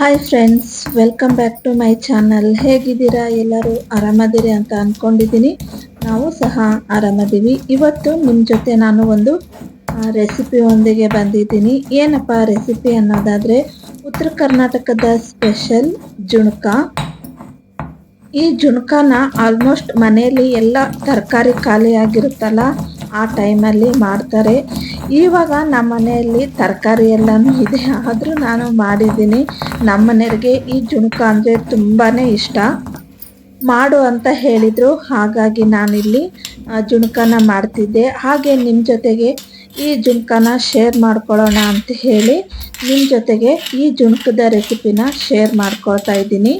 Hi friends welcome back to my channel ಹೇಗಿದ್ದೀರಾ? ಎಲ್ಲರೂ ಆರಾಮದಿರಿ ಅಂತ ಅಂದ್ಕೊಂಡಿದ್ದೀನಿ ನಾವು ಸಹ ಆರಾಮದೀವಿ. ಇವತ್ತು ನಿಮ್ಮ ಜೊತೆ ನಾನು ಒಂದು ರೆಸಿಪಿಯೊಂದಿಗೆ ಬಂದಿದ್ದೀನಿ. ಏನಪ್ಪ ರೆಸಿಪಿ ಅನ್ನೋದಾದರೆ, ಉತ್ತರ ಕರ್ನಾಟಕದ ಸ್ಪೆಷಲ್ ಜುಣಕ. ಈ ಜುಣಕನ ಆಲ್ಮೋಸ್ಟ್ ಮನೆಯಲ್ಲಿ ಎಲ್ಲ ತರಕಾರಿ ಖಾಲಿ ಆಗಿರುತ್ತಲ್ಲ ಆ ಟೈಮಲ್ಲಿ ಮಾಡ್ತಾರೆ. ಇವಾಗ ನಮ್ಮ ಮನೆಯಲ್ಲಿ ತರಕಾರಿ ಎಲ್ಲನೂ ಇದೆ. ಆದರೂ ನಾನು ಮಾಡಿದ್ದೀನಿ. ನಮ್ಮ ಮನೆಯವ್ರಿಗೆ ಈ ಜುಣುಕ ಅಂದರೆ ತುಂಬಾ ಇಷ್ಟ. ಮಾಡು ಅಂತ ಹೇಳಿದರು. ಹಾಗಾಗಿ ನಾನಿಲ್ಲಿ ಜುಣಕನ ಮಾಡ್ತಿದ್ದೆ. ಹಾಗೆ ನಿಮ್ಮ ಜೊತೆಗೆ ಈ ಜುಣಕನ ಶೇರ್ ಮಾಡ್ಕೊಳ್ಳೋಣ ಅಂತ ಹೇಳಿ ನಿಮ್ಮ ಜೊತೆಗೆ ಈ ಜುಣುಕದ ರೆಸಿಪಿನ ಶೇರ್ ಮಾಡ್ಕೊಳ್ತಾ ಇದ್ದೀನಿ.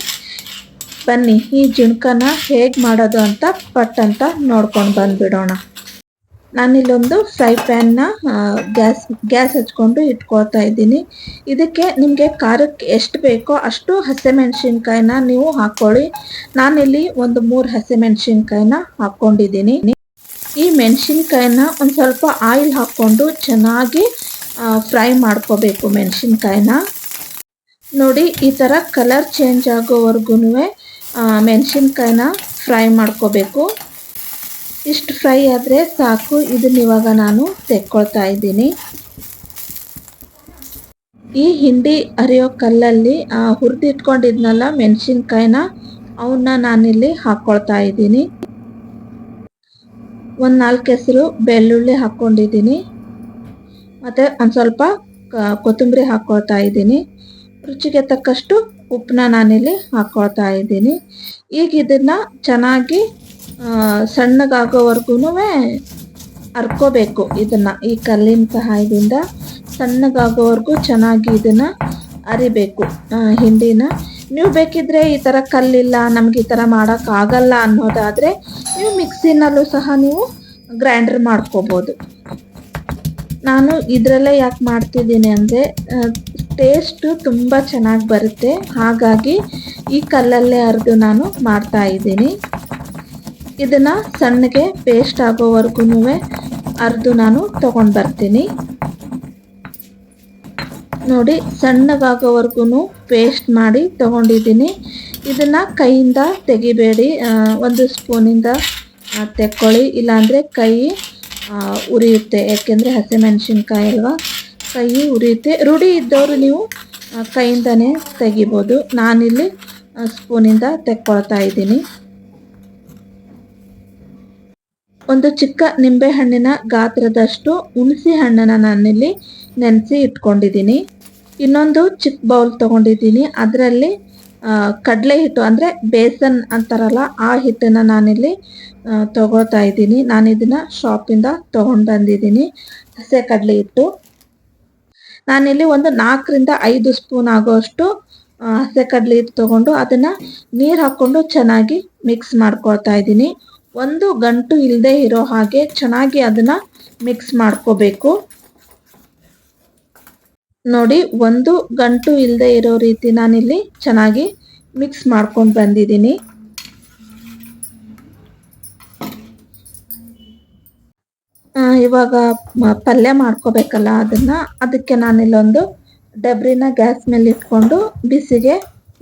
ಬನ್ನಿ, ಈ ಜುಣುಕನ ಹೇಗೆ ಮಾಡೋದು ಅಂತ ಪಟ್ ಅಂತ ನೋಡ್ಕೊಂಡು ಬಂದ್ಬಿಡೋಣ. ನಾನಿಲ್ಲೊಂದು ಫ್ರೈ ಪ್ಯಾನ್ನ ಗ್ಯಾಸ್ ಗ್ಯಾಸ್ ಹಚ್ಕೊಂಡು ಇಟ್ಕೊಳ್ತಾ ಇದ್ದೀನಿ. ಇದಕ್ಕೆ ನಿಮಗೆ ಖಾರಕ್ಕೆ ಎಷ್ಟು ಬೇಕೋ ಅಷ್ಟು ಹಸಿಮೆಣ್ಸಿನ್ಕಾಯಿನ ನೀವು ಹಾಕ್ಕೊಳ್ಳಿ ನಾನಿಲ್ಲಿ ಒಂದು ಮೂರು ಹಸಿಮೆಣ್ಸಿನ್ಕಾಯಿನ ಹಾಕ್ಕೊಂಡಿದ್ದೀನಿ. ಈ ಮೆಣಸಿನ್ಕಾಯಿನ ಒಂದು ಸ್ವಲ್ಪ ಆಯಿಲ್ ಹಾಕ್ಕೊಂಡು ಚೆನ್ನಾಗಿ ಫ್ರೈ ಮಾಡ್ಕೋಬೇಕು ಮೆಣಸಿನ್ಕಾಯಿನ. ನೋಡಿ, ಈ ಥರ ಕಲರ್ ಚೇಂಜ್ ಆಗೋವರೆಗೂ ಮೆಣಸಿನ್ಕಾಯಿನ ಫ್ರೈ ಮಾಡ್ಕೋಬೇಕು. ಇಷ್ಟು ಫ್ರೈ ಆದರೆ ಸಾಕು. ಇದನ್ನ ಇವಾಗ ನಾನು ತೆಕ್ಕೊಳ್ತಾ ಇದ್ದೀನಿ. ಈ ಹಿಂಡಿ ಅರಿಯೋ ಕಲ್ಲಲ್ಲಿ ಆ ಹುರಿದಿಟ್ಕೊಂಡಿದ್ನಲ್ಲ ಮೆಣಸಿನ್ಕಾಯಿನ ಅವನ್ನ ನಾನಿಲ್ಲಿ ಹಾಕ್ಕೊಳ್ತಾ ಇದ್ದೀನಿ. ಒಂದು ನಾಲ್ಕು ಹೆಸರು ಬೆಳ್ಳುಳ್ಳಿ ಹಾಕ್ಕೊಂಡಿದ್ದೀನಿ ಮತ್ತು ಒಂದು ಸ್ವಲ್ಪ ಕೊತ್ತಂಬರಿ ಹಾಕ್ಕೊಳ್ತಾ ಇದ್ದೀನಿ. ರುಚಿಗೆ ತಕ್ಕಷ್ಟು ಉಪ್ಪನ್ನ ನಾನಿಲ್ಲಿ ಹಾಕ್ಕೊಳ್ತಾ ಇದ್ದೀನಿ. ಈಗ ಇದನ್ನು ಚೆನ್ನಾಗಿ ಸಣ್ಣಗಾಗೋವರೆಗೂ ಅರ್ಕೋಬೇಕು ಇದನ್ನು ಈ ಕಲ್ಲಿನ ಸಹಾಯದಿಂದ ಸಣ್ಣಗಾಗೋವರೆಗೂ ಚೆನ್ನಾಗಿ ಇದನ್ನು ಅರಿಬೇಕು ಹಿಂಡಿನ. ನೀವು ಬೇಕಿದ್ರೆ ಈ ಥರ ಕಲ್ಲಿಲ್ಲ, ನಮ್ಗೆ ಈ ಥರ ಮಾಡೋಕ್ಕಾಗಲ್ಲ ಅನ್ನೋದಾದರೆ ನೀವು ಮಿಕ್ಸಿನಲ್ಲೂ ಸಹ ನೀವು ಗ್ರೈಂಡರ್ ಮಾಡ್ಕೋಬೋದು. ನಾನು ಇದರಲ್ಲೇ ಯಾಕೆ ಮಾಡ್ತಿದ್ದೀನಿ ಅಂದರೆ ಟೇಸ್ಟು ತುಂಬ ಚೆನ್ನಾಗಿ ಬರುತ್ತೆ, ಹಾಗಾಗಿ ಈ ಕಲ್ಲಲ್ಲೇ ಅರೆದು ನಾನು ಮಾಡ್ತಾ ಇದ್ದೀನಿ. ಇದನ್ನು ಸಣ್ಣಗೆ ಪೇಸ್ಟ್ ಆಗೋವರೆಗೂ ಅರ್ದು ನಾನು ತಗೊಂಡು ಬರ್ತೀನಿ. ನೋಡಿ ಸಣ್ಣಗಾಗೋವರೆಗೂ ಪೇಸ್ಟ್ ಮಾಡಿ ತಗೊಂಡಿದ್ದೀನಿ. ಇದನ್ನು ಕೈಯಿಂದ ತೆಗಿಬೇಡಿ. ಒಂದು ಸ್ಪೂನಿಂದ ತೆಕ್ಕೊಳ್ಳಿ. ಇಲ್ಲಾಂದರೆ ಕೈ ಉರಿಯುತ್ತೆ. ಯಾಕೆಂದರೆ ಹಸಿಮೆಣಸಿನ್ಕಾಯಿ ಅಲ್ವಾ? ಕೈ ಉರಿಯುತ್ತೆ. ರೂಢಿ ಇದ್ದವರು ನೀವು ಕೈಯಿಂದನೇ ತೆಗಿಬೋದು. ನಾನಿಲ್ಲಿ ಸ್ಪೂನಿಂದ ತೆಕ್ಕೊಳ್ತಾ ಇದ್ದೀನಿ. ಒಂದು ಚಿಕ್ಕ ನಿಂಬೆಹಣ್ಣಿನ ಗಾತ್ರದಷ್ಟು ಹುಣಸೆ ಹಣ್ಣನ್ನು ನಾನಿಲ್ಲಿ ನೆನೆಸಿ ಇಟ್ಕೊಂಡಿದ್ದೀನಿ. ಇನ್ನೊಂದು ಚಿಕ್ಕ ಬೌಲ್ ತೊಗೊಂಡಿದ್ದೀನಿ. ಅದರಲ್ಲಿ ಕಡಲೆ ಹಿಟ್ಟು ಅಂದರೆ ಬೇಸನ್ ಅಂತಾರಲ್ಲ, ಆ ಹಿಟ್ಟನ್ನು ನಾನಿಲ್ಲಿ ತಗೊಳ್ತಾ ಇದ್ದೀನಿ. ನಾನು ಇದನ್ನು ಶಾಪಿಂದ ತೊಗೊಂಡು ಬಂದಿದ್ದೀನಿ ಹಸೆ ಕಡಲೆ ಹಿಟ್ಟು. ನಾನಿಲ್ಲಿ ಒಂದು ನಾಲ್ಕರಿಂದ ಐದು ಸ್ಪೂನ್ ಆಗೋಷ್ಟು ಹಸೆ ಕಡಲೆ ಹಿಟ್ಟು ತೊಗೊಂಡು ಅದನ್ನು ನೀರು ಹಾಕ್ಕೊಂಡು ಚೆನ್ನಾಗಿ ಮಿಕ್ಸ್ ಮಾಡ್ಕೊಳ್ತಾ ಇದ್ದೀನಿ. ಒಂದು ಗಂಟು ಇಲ್ಲದೆ ಇರೋ ಹಾಗೆ ಚೆನ್ನಾಗಿ ಅದನ್ನು ಮಿಕ್ಸ್ ಮಾಡ್ಕೋಬೇಕು. ನೋಡಿ, ಒಂದು ಗಂಟು ಇಲ್ಲದೆ ಇರೋ ರೀತಿ ನಾನಿಲ್ಲಿ ಚೆನ್ನಾಗಿ ಮಿಕ್ಸ್ ಮಾಡ್ಕೊಂಡು ಬಂದಿದ್ದೀನಿ. ಇವಾಗ ಪಲ್ಯ ಮಾಡ್ಕೋಬೇಕಲ್ಲ ಅದನ್ನ, ಅದಕ್ಕೆ ನಾನಿಲ್ಲೊಂದು ಡಬ್ರಿನ ಗ್ಯಾಸ್ ಮೇಲೆ ಇಟ್ಕೊಂಡು ಬಿಸಿಗೆ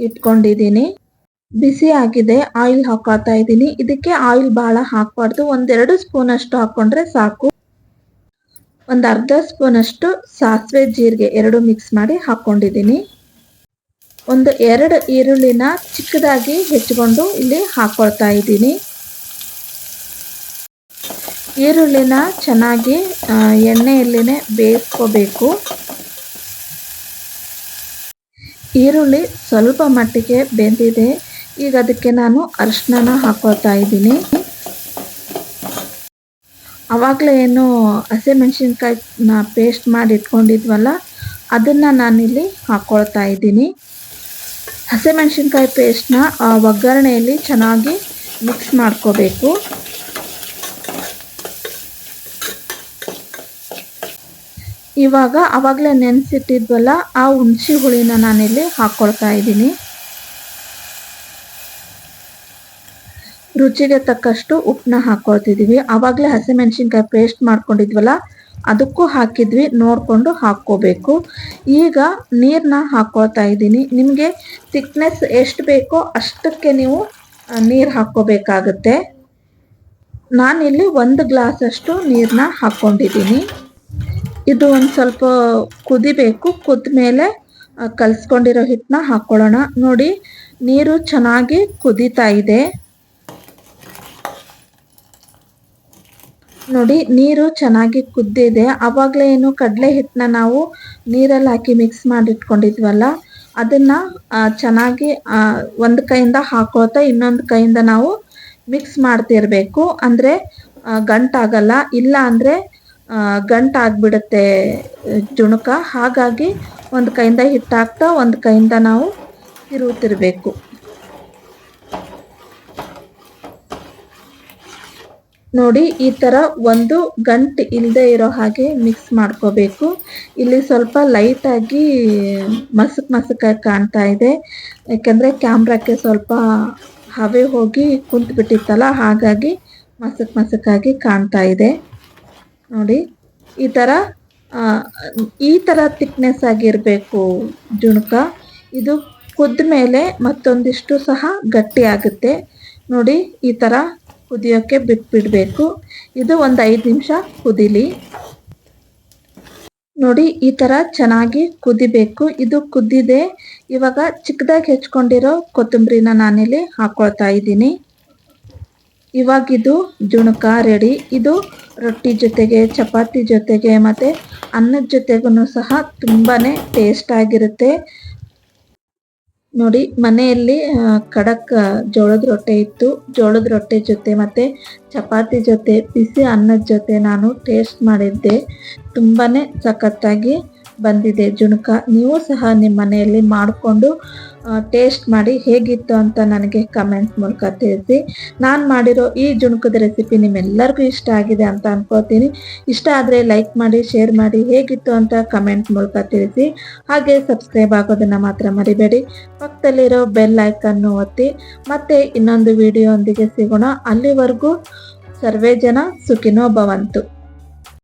ಇಟ್ಕೊಂಡಿದ್ದೀನಿ. ಬಿಸಿ ಆಗಿದೆ, ಆಯಿಲ್ ಹಾಕೋತಾ ಇದ್ದೀನಿ. ಇದಕ್ಕೆ ಆಯಿಲ್ ಬಹಳ ಹಾಕಬಾರ್ದು. ಒಂದೆರಡು ಸ್ಪೂನ್ ಅಷ್ಟು ಹಾಕೊಂಡ್ರೆ ಸಾಕು. ಒಂದು ಅರ್ಧ ಸ್ಪೂನ್ ಅಷ್ಟು ಸಾಸಿವೆ ಜೀರಿಗೆ ಎರಡು ಮಿಕ್ಸ್ ಮಾಡಿ ಹಾಕೊಂಡಿದ್ದೀನಿ ಒಂದು ಎರಡು ಈರುಳ್ಳಿನ ಚಿಕ್ಕದಾಗಿ ಹೆಚ್ಚಿಕೊಂಡು ಇಲ್ಲಿ ಹಾಕೊಳ್ತಾ ಇದ್ದೀನಿ. ಈರುಳ್ಳಿನ ಚೆನ್ನಾಗಿ ಎಣ್ಣೆಯಲ್ಲಿನೇ ಬೇಯಿಸ್ಕೋಬೇಕು. ಈರುಳ್ಳಿ ಸ್ವಲ್ಪ ಮಟ್ಟಿಗೆ ಬೆಂದಿದೆ. ಈಗ ಅದಕ್ಕೆ ನಾನು ಅರಿಶಿನ ಹಾಕೋತಾ ಇದ್ದೀನಿ. ಆವಾಗಲೇ ಏನು ಹಸಿಮೆಣಸಿನ್ಕಾಯಿನ ಪೇಸ್ಟ್ ಮಾಡಿ ಇಟ್ಕೊಂಡಿದ್ವಲ್ಲ, ಅದನ್ನು ನಾನಿಲ್ಲಿ ಹಾಕ್ಕೊಳ್ತಾ ಇದ್ದೀನಿ. ಹಸಿಮೆಣಸಿನ್ಕಾಯಿ ಪೇಸ್ಟ್ನ ಒಗ್ಗರಣೆಯಲ್ಲಿ ಚೆನ್ನಾಗಿ ಮಿಕ್ಸ್ ಮಾಡ್ಕೋಬೇಕು. ಇವಾಗ ಆವಾಗಲೇ ನೆನೆಸಿಟ್ಟಿದ್ವಲ್ಲ, ಆ ಹುಣಸೆ ಹುಳಿನ ನಾನಿಲ್ಲಿ ಹಾಕ್ಕೊಳ್ತಾ ಇದ್ದೀನಿ. ರುಚಿಗೆ ತಕ್ಕಷ್ಟು ಉಪ್ಪನ್ನ ಹಾಕ್ಕೊಳ್ತಿದ್ದೀವಿ ಆವಾಗಲೇ ಹಸಿಮೆಣಸಿನ್ಕಾಯಿ ಪೇಸ್ಟ್ ಮಾಡ್ಕೊಂಡಿದ್ವಲ್ಲ, ಅದಕ್ಕೂ ಹಾಕಿದ್ವಿ, ನೋಡಿಕೊಂಡು ಹಾಕ್ಕೋಬೇಕು. ಈಗ ನೀರನ್ನ ಹಾಕ್ಕೊಳ್ತಾ ಇದ್ದೀನಿ. ನಿಮಗೆ ಥಿಕ್ನೆಸ್ ಎಷ್ಟು ಬೇಕೋ ಅಷ್ಟಕ್ಕೆ ನೀವು ನೀರು ಹಾಕ್ಕೋಬೇಕಾಗತ್ತೆ. ನಾನಿಲ್ಲಿ ಒಂದು ಗ್ಲಾಸಷ್ಟು ನೀರನ್ನ ಹಾಕ್ಕೊಂಡಿದ್ದೀನಿ. ಇದು ಒಂದು ಸ್ವಲ್ಪ ಕುದಿಬೇಕು. ಕುದ ಮೇಲೆ ಕಲಿಸ್ಕೊಂಡಿರೋ ಹಿಟ್ಟನ್ನ ಹಾಕ್ಕೊಳ್ಳೋಣ. ನೋಡಿ, ನೀರು ಚೆನ್ನಾಗಿ ಕುದೀತಾ ಇದೆ. ನೋಡಿ, ನೀರು ಚೆನ್ನಾಗಿ ಕುದ್ದಿದೆ. ಆವಾಗಲೇ ಏನು ಕಡಲೆ ಹಿಟ್ಟನ್ನ ನಾವು ನೀರಲ್ಲಿ ಹಾಕಿ ಮಿಕ್ಸ್ ಮಾಡಿಟ್ಕೊಂಡಿದ್ವಲ್ಲ, ಅದನ್ನು ಚೆನ್ನಾಗಿ ಒಂದು ಕೈಯಿಂದ ಹಾಕೋತಾ ಇನ್ನೊಂದು ಕೈಯಿಂದ ನಾವು ಮಿಕ್ಸ್ ಮಾಡ್ತಿರಬೇಕು. ಅಂದರೆ ಗಂಟಾಗಲ್ಲ, ಇಲ್ಲ ಅಂದರೆ ಗಂಟಾಗ್ಬಿಡುತ್ತೆ ಜುಣುಕ. ಹಾಗಾಗಿ ಒಂದು ಕೈಯಿಂದ ಹಿಟ್ಟು ಹಾಕ್ತಾ ಒಂದು ಕೈಯಿಂದ ನಾವು ತಿರುಗುತ್ತಿರಬೇಕು ನೋಡಿ, ಈ ಥರ ಒಂದು ಗಂಟು ಇಲ್ಲದೆ ಇರೋ ಹಾಗೆ ಮಿಕ್ಸ್ ಮಾಡ್ಕೋಬೇಕು. ಇಲ್ಲಿ ಸ್ವಲ್ಪ ಲೈಟಾಗಿ ಮಸಕ್ ಮಸಕಾಗಿ ಕಾಣ್ತಾ ಇದೆ. ಯಾಕೆಂದರೆ ಕ್ಯಾಮ್ರಾಕ್ಕೆ ಸ್ವಲ್ಪ ಹವೆ ಹೋಗಿ ಕುಂತ್ಬಿಟ್ಟಿತ್ತಲ್ಲ, ಹಾಗಾಗಿ ಮಸಕ್ ಮಸಕಾಗಿ ಕಾಣ್ತಾ ಇದೆ. ನೋಡಿ, ಈ ಥರ ಈ ಥರ ತಿಕ್ನೆಸ್ ಆಗಿರಬೇಕು ಜುಣುಕ. ಇದು ಕುದ್ದ ಮೇಲೆ ಮತ್ತೊಂದಿಷ್ಟು ಸಹ ಗಟ್ಟಿ ಆಗುತ್ತೆ ನೋಡಿ, ಈ ಥರ ಕುದಿಯೋಕ್ಕೆ ಬಿಟ್ಬಿಡಬೇಕು. ಇದು ಒಂದು ಐದು ನಿಮಿಷ ಕುದಿಲಿ. ನೋಡಿ, ಈ ಥರ ಚೆನ್ನಾಗಿ ಕುದಿಬೇಕು. ಇದು ಕುದ್ದಿದೆ ಇವಾಗ ಚಿಕ್ಕದಾಗಿ ಹೆಚ್ಕೊಂಡಿರೋ ಕೊತ್ತಂಬರಿನ ನಾನಿಲ್ಲಿ ಹಾಕೊಳ್ತಾ ಇದ್ದೀನಿ. ಇವಾಗಿದು ಜುಣುಕ ರೆಡಿ. ಇದು ರೊಟ್ಟಿ ಜೊತೆಗೆ, ಚಪಾತಿ ಜೊತೆಗೆ ಮತ್ತು ಅನ್ನದ ಜೊತೆಗೂ ಸಹ ತುಂಬಾ ಟೇಸ್ಟ್ ಆಗಿರುತ್ತೆ. ನೋಡಿ, ಮನೆಯಲ್ಲಿ ಖಡಕ್ ಜೋಳದ ರೊಟ್ಟೆ ಇತ್ತು. ಜೋಳದ ರೊಟ್ಟೆ ಜೊತೆ ಮತ್ತೆ ಚಪಾತಿ ಜೊತೆ, ಬಿಸಿ ಅನ್ನದ ಜೊತೆ ನಾನು ಟೇಸ್ಟ್ ಮಾಡಿದ್ದೆ. ತುಂಬಾ ಸಖತ್ತಾಗಿ ಬಂದಿದೆ. ಜುಣುಕ, ನೀವು ಸಹ ನಿಮ್ಮ ಮನೆಯಲ್ಲಿ ಮಾಡಿಕೊಂಡು ಟೇಸ್ಟ್ ಮಾಡಿ ಹೇಗಿತ್ತು ಅಂತ ನನಗೆ ಕಮೆಂಟ್ ಮೂಲಕ ತಿಳಿಸಿ. ನಾನು ಮಾಡಿರೋ ಈ ಜುಣುಕದ ರೆಸಿಪಿ ನಿಮ್ಮೆಲ್ಲರಿಗೂ ಇಷ್ಟ ಆಗಿದೆ ಅಂತ ಅನ್ಕೋತೀನಿ. ಇಷ್ಟ ಆದರೆ ಲೈಕ್ ಮಾಡಿ ಶೇರ್ ಮಾಡಿ ಹೇಗಿತ್ತು ಅಂತ ಕಮೆಂಟ್ ಮೂಲಕ ತಿಳಿಸಿ. ಹಾಗೆ ಸಬ್ಸ್ಕ್ರೈಬ್ ಆಗೋದನ್ನು ಮಾತ್ರ ಮರಿಬೇಡಿ. ಪಕ್ಕದಲ್ಲಿರೋ ಬೆಲ್ ಐಕನ್ನು ಒತ್ತಿ. ಮತ್ತೆ ಇನ್ನೊಂದು ವಿಡಿಯೋ ಸಿಗೋಣ. ಅಲ್ಲಿವರೆಗೂ ಸರ್ವೇ ಜನ ಸುಖಿನೋ ಭವಂತು.